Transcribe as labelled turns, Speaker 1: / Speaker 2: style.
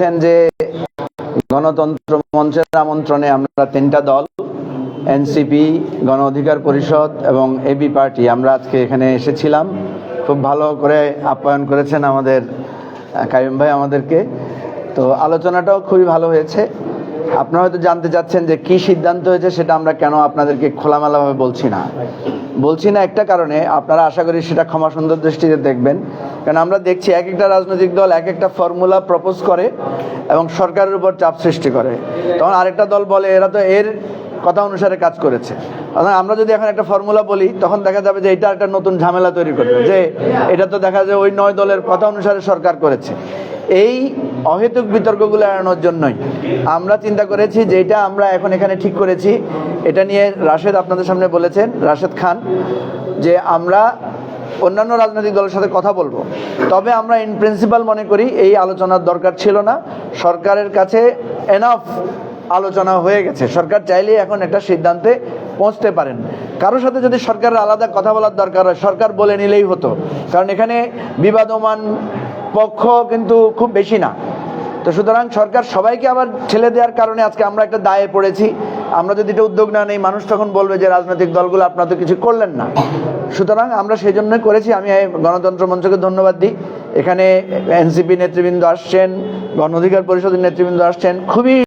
Speaker 1: দেখেছেন যে গণতন্ত্র মঞ্চের আমন্ত্রণে আমরা তিনটা দল, এনসিপি, গণ অধিকার পরিষদ এবং এবি পার্টি। আমরা আজকে এখানে এসেছিলাম। খুব ভালো করে আপ্যায়ন করেছেন আমাদের কাইম ভাই আমাদেরকে। তো আলোচনাটাও খুবই ভালো হয়েছে। আপনারা হয়তো জানতে চাচ্ছেন যে কি সিদ্ধান্ত হয়েছে সেটা আমরা কেন আপনাদেরকে খোলামেলাভাবে বলছি না। বলছি না একটা কারণে, আপনারা আশা করি সেটা ক্ষমা সুন্দর দৃষ্টিতে দেখবেন। কারণ আমরা দেখছি এক একটা রাজনৈতিক দল এক একটা ফর্মুলা প্রপোজ করে এবং সরকারের উপর চাপ সৃষ্টি করে। তখন আরেকটা দল বলে, এরা তো এর কথা অনুসারে কাজ করেছে। আমরা যদি এখন একটা ফর্মুলা বলি, তখন দেখা যাবে যে এটা একটা নতুন ঝামেলা তৈরি করবে। যে এটা তো দেখা যায় ওই নয় দলের কথা অনুসারে সরকার করেছে। এই অহেতুক বিতর্কগুলো এড়ানোর জন্যই। আমরা চিন্তা করেছি যে এটা আমরা এখন এখানে ঠিক করেছি। এটা নিয়ে রাশেদ আপনাদের সামনে বলেছেন, রাশেদ খান, যে আমরা অন্যান্য রাজনৈতিক দলের সাথে কথা বলব। তবে আমরা ইন প্রিন্সিপাল মনে করি এই আলোচনার দরকার ছিল না। সরকারের কাছে এনাফ আলোচনা হয়ে গেছে। সরকার চাইলেই এখন একটা সিদ্ধান্তে পৌঁছতে পারেন। কারোর সাথে যদি সরকারের আলাদা কথা বলার দরকার হয়, সরকার বলে নিলেই হতো। কারণ এখানে বিবাদমান পক্ষ কিন্তু খুব বেশি না। তো সুতরাং সরকার সবাইকে আবার ছেলে দেওয়ার কারণে আজকে আমরা একটা দায়ে পড়েছি। আমরা যদি এটা উদ্যোগ না নেই, মানুষ তখন বলবে যে রাজনৈতিক দলগুলো আপনারা তো কিছু করলেন না। সুতরাং আমরা সেই জন্যই করেছি, আমি গণতন্ত্র মঞ্চকে ধন্যবাদ দিই। এখানে এনসিপি নেতৃবৃন্দ আসছেন, গণ অধিকার পরিষদের নেতৃবৃন্দ আসছেন, খুবই